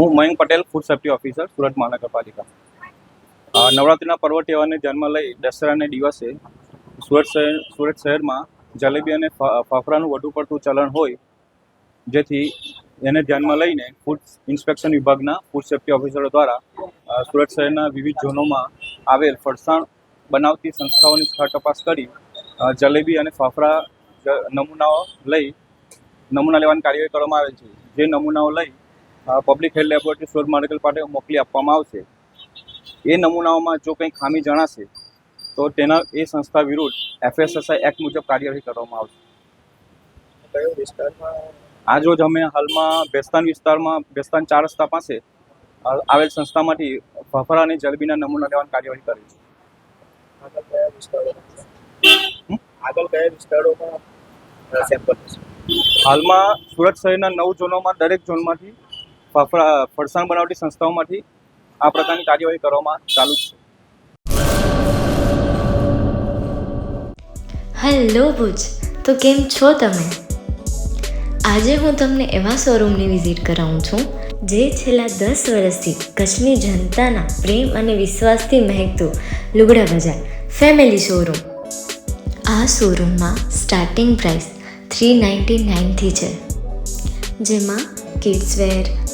હું Mayank Patel food safety officer Surat મહાનગરપાલિકા. નવરાત્રિના પર્વ તહેવારને ધ્યાનમાં લઈ દસરાને દિવસે સુરત શહેર, સુરત શહેરમાં જલેબી અને ફાફરાનું વધુ પડતું ચલણ હોય, જેથી એને ધ્યાનમાં લઈને ફૂડ ઇન્સ્પેક્શન વિભાગના ફૂડ સેફ્ટી ઓફિસરો દ્વારા સુરત શહેરના વિવિધ ઝોનોમાં આવેલ ફરસાણ બનાવતી સંસ્થાઓની સ્થળ તપાસ કરી જલેબી અને ફાફડા નમૂનાઓ લઈ નમૂના લેવાની કાર્યવાહી કરવામાં આવે છે. જે નમૂનાઓ લઈ public health laboratory Surat medical પાસે મોકલી આપવામાં આવશે. એ નમૂનાઓમાં જો કંઈ ખામી જણાશે તો તેના એ સંસ્થા વિરુદ્ધ એફએસએસઆઈ એક્ટ મુજબ કાર્યવાહી કરવામાં આવશે. જ આજ રોજ અમે હાલમાં બેસ્તાન વિસ્તારમાં બેસ્તાન ચાર રસ્તા પાસે આવેલ સંસ્થામાંથી ફફરા અને જલેબીના નમૂના લેવાની કાર્યવાહી કરી છે. આગળ કયા વિસ્તારોમાં? હાલમાં સુરત શહેરના નવ ઝોનોમાં દરેક ઝોનમાંથી ફરસાણ બનાવતી સંસ્થાઓમાંથી આ પ્રકારની કાર્યવાહી કરવામાં ચાલુ છે. હેલો ભુજ, તો કેમ છો તમે? આજે હું તમને એવા શોરૂમની વિઝિટ કરાવું છું, જે છેલ્લા દસ વર્ષથી કચ્છની જનતાના પ્રેમ અને વિશ્વાસથી મહેકતું લુગડા બજાર ફેમિલી શોરૂમ આ શોરૂમમાં સ્ટાર્ટિંગ પ્રાઇસ થ્રી નાઇન્ટી નાઇનથી છે. જેમાં kids wear